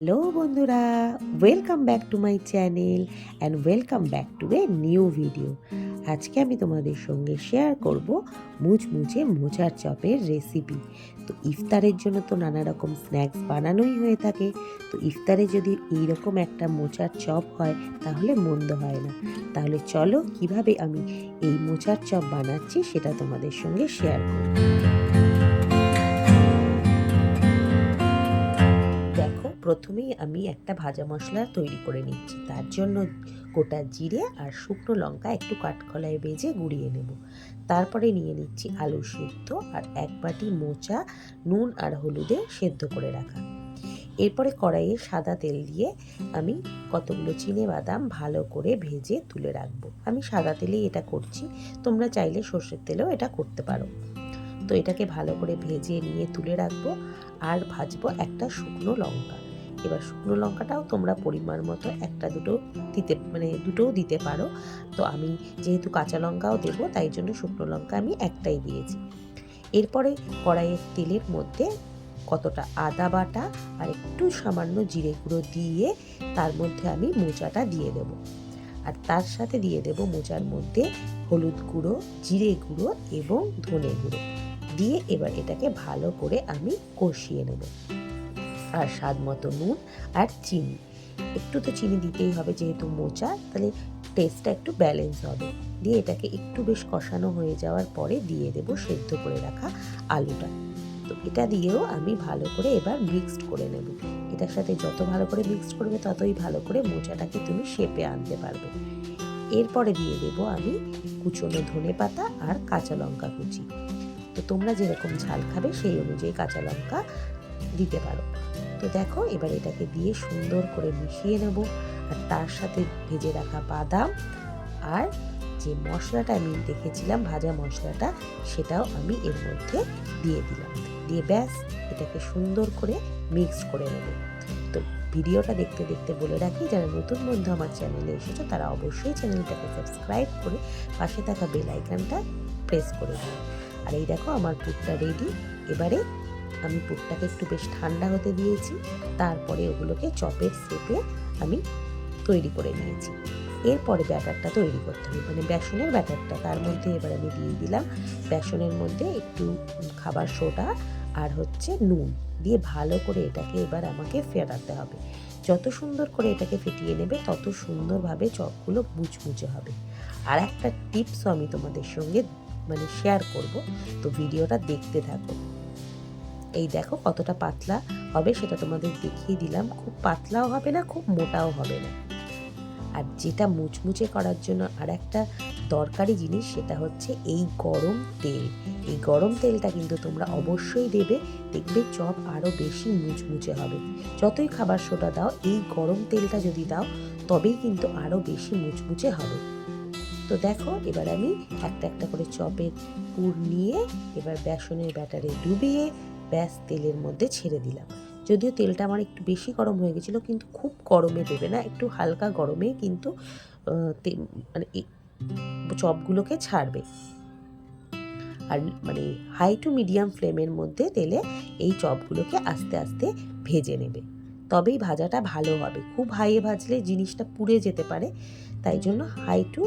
Hello বন্ধুরা welcome back to my channel and welcome back to a new video আজকে আমি তোমাদের সঙ্গে শেয়ার করব মুচমুচে মোচার চপের রেসিপি তো ইফতারের জন্য তো নানা রকম স্ন্যাক্স বানানোই হয়ে থাকে। তো ইফতারে যদি এইরকম একটা মোচার চপ হয়, তাহলে মন্দ হয় না। তাহলে চলো কীভাবে আমি এই মোচার চপ বানাচ্ছি সেটা তোমাদের সঙ্গে শেয়ার করব প্রথমেই আমি একটা ভাজা মশলা তৈরি করে নিচ্ছি। তার জন্য গোটা জিরে আর শুকনো লঙ্কা একটু কাঠকলায় বেজে গুঁড়িয়ে নেব। তারপরে নিয়ে নিচ্ছি আলু সেদ্ধ আর এক বাটি মোচা, নুন আর হলুদে সেদ্ধ করে রাখা। এরপরে কড়াইয়ে সাদা তেল দিয়ে আমি কতগুলো চিনে বাদাম ভালো করে ভেজে তুলে রাখব। আমি সাদা তেলেই এটা করছি। তোমরা চাইলে সর্ষের তেলেও এটা করতে পারো। তো এটাকে ভালো করে ভেজে নিয়ে তুলে রাখব আর ভাজবো একটা শুকনো লঙ্কা। এবার শুকনো লঙ্কাটাও তোমরা পরিমাণ মতো একটা দুটো দিতে মানে দুটোও দিতে পারো। তো আমি যেহেতু কাঁচা লঙ্কাও দেবো, তাই জন্য শুকনো লঙ্কা আমি একটাই দিয়েছি। এরপরে কড়াইয়ের তেলের মধ্যে কতটা আদা বাটা আর একটু সামান্য জিরে গুঁড়ো দিয়ে তার মধ্যে আমি মোচাটা দিয়ে দেব। আর তার সাথে দিয়ে দেব মোচার মধ্যে হলুদ গুঁড়ো, জিরে গুঁড়ো এবং ধনে গুঁড়ো। দিয়ে এবার এটাকে ভালো করে আমি কষিয়ে নেব। আর স্বাদ মতো নুন আর চিনি। একটু তো চিনি দিতেই হবে যেহেতু মোচা, তাহলে টেস্টটা একটু ব্যালেন্স হবে। দিয়ে এটাকে একটু বেশ কষানো হয়ে যাওয়ার পরে দিয়ে দেব সেদ্ধ করে রাখা আলুটা। তো এটা দিয়েও আমি ভালো করে এবার মিক্সড করে নেব। এটার সাথে যত ভালো করে মিক্সড করবে, ততই ভালো করে মোচাটাকে তুমি শেপে আনতে পারবে। এরপরে দিয়ে দেব আমি কুচনো ধনে পাতা আর কাঁচা লঙ্কা কুচি। তো তোমরা যেরকম ঝাল খাবে সেই অনুযায়ী কাঁচা লঙ্কা দিতে পারো। তো দেখো, এবার এটাকে দিয়ে সুন্দর করে মিশিয়ে নেব। আর তার সাথে ভেজে রাখা বাদাম আর যে মশলাটা আমি দেখেছিলাম, ভাজা মশলাটা, সেটাও আমি এর মধ্যে দিয়ে দিলাম। দিয়ে ব্যাস, এটাকে সুন্দর করে মিক্স করে নেব। তো ভিডিওটা দেখতে দেখতে বলে রাখি, যারা নতুন বন্ধু আমার চ্যানেলে এসেছ, তারা অবশ্যই চ্যানেলটাকে সাবস্ক্রাইব করে পাশে থাকা বেল আইকনটা প্রেস করে দিও। আর এই দেখো, আমার পুরটা রেডি এবারে আমি পুরটাকে একটু বেশ ঠান্ডা হতে দিয়েছি, তারপরে ওগুলোকে চপের শেপে আমি তৈরি করে নিয়েছি। এরপরে ব্যাটারটা তৈরি করতে হবে মানে বেসনের ব্যাটারটা, তার মধ্যে এবার আমি দিয়ে দিলাম বেসনের মধ্যে একটু খাবার সোডা আর হচ্ছে নুন দিয়ে ভালো করে এটাকে এবার আমাকে ফেটাতে হবে। যত সুন্দর করে এটাকে ফেটিয়ে নেবে, তত সুন্দরভাবে চপগুলো মুচমুচে হবে। আর একটা টিপসও আমি তোমাদের সঙ্গে মানে শেয়ার করব, তো ভিডিওটা দেখতে থাকো। এই দেখো কতটা পাতলা হবে, সেটা তোমাদের দেখিয়ে দিলাম। খুব পাতলাও হবে না, খুব মোটাও হবে না। আর যেটা মুচমুচে করার জন্য আর একটা দরকারি জিনিস, সেটা হচ্ছে এই গরম তেল। এই গরম তেলটা কিন্তু তোমরা অবশ্যই দেবে, দেখবে চপ আরও বেশি মুচমুচে হবে। যতই খাবার সোডা দাও, এই গরম তেলটা যদি দাও, তবেই কিন্তু আরও বেশি মুচমুচে হবে। তো দেখো, এবার আমি একটা একটা করে চপের পুর নিয়ে, এবার বেসনের ব্যাটারে ডুবিয়ে ব্যাস তেলের মধ্যে ছেড়ে দিলাম। যদিও তেলটা আমার একটু বেশি গরম হয়ে গেছিল, কিন্তু খুব গরমে দেবে না, একটু হালকা গরমে কিন্তু মানে চপগুলোকে ছাড়বে। আর মানে হাই টু মিডিয়াম ফ্লেমের মধ্যে তেলে এই চপগুলোকে আস্তে আস্তে ভেজে নেবে। তবেই ভাজাটা ভালো হবে। খুব হাইয়ে ভাজলে জিনিসটা পুড়ে যেতে পারে, তাই জন্য হাই টু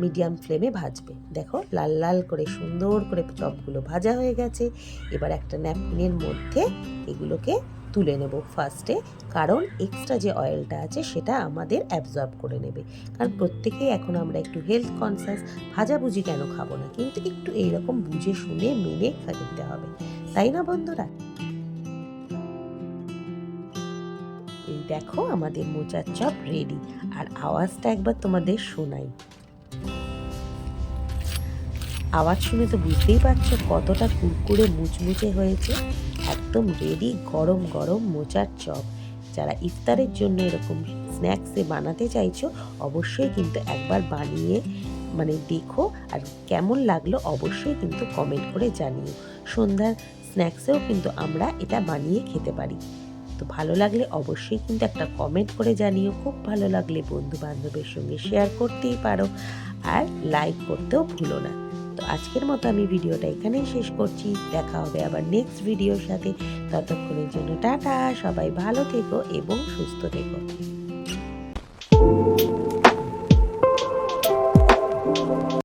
মিডিয়াম ফ্লেমে ভাজবে। দেখো, লাল লাল করে সুন্দর করে চপগুলো ভাজা হয়ে গেছে। এবার একটা ন্যাপকিনের মধ্যে এগুলোকে তুলে নেব ফার্স্টে কারণ এক্সট্রা যে অয়েলটা আছে, সেটা আমাদের অ্যাবজর্ব করে নেবে। কারণ প্রত্যেকেই এখন আমরা একটু হেলথ কনসিয়াস ভাজাভুজি কেন খাব না? কিন্তু একটু এইরকম বুঝে শুনে, মেনে খেতে হবে। তাই না বন্ধুরা? এই দেখো আমাদের মোচার চপ রেডি আর আওয়াজটা একবার তোমাদের শোনাই। আওয়াজ শুনে তো বুঝতেই পারছ কতটা কুরকুরে মুচমুচে হয়েছে। একদম রেডি গরম গরম মোচার চপ। যারা ইফতারের জন্য এরকম স্ন্যাক্সে বানাতে চাইছো, অবশ্যই কিন্তু একবার বানিয়ে মানে দেখো আর কেমন লাগল অবশ্যই কিন্তু কমেন্ট করে জানিও। সন্ধ্যার স্ন্যাক্সেও কিন্তু আমরা এটা বানিয়ে খেতে পারি। তো ভালো লাগলে অবশ্যই কিন্তু একটা কমেন্ট করে জানিও। খুব ভালো লাগলে বন্ধু বান্ধবের সঙ্গে শেয়ার করতেই পারো। আর লাইক করতেও ভুলো না। তো আজকের মতো আমি ভিডিওটা এখানেই শেষ করছি। দেখা হবে আবার নেক্সট ভিডিওর সাথে। ততক্ষণের জন্য টাটা, সবাই ভালো থেকো এবং সুস্থ থেকো।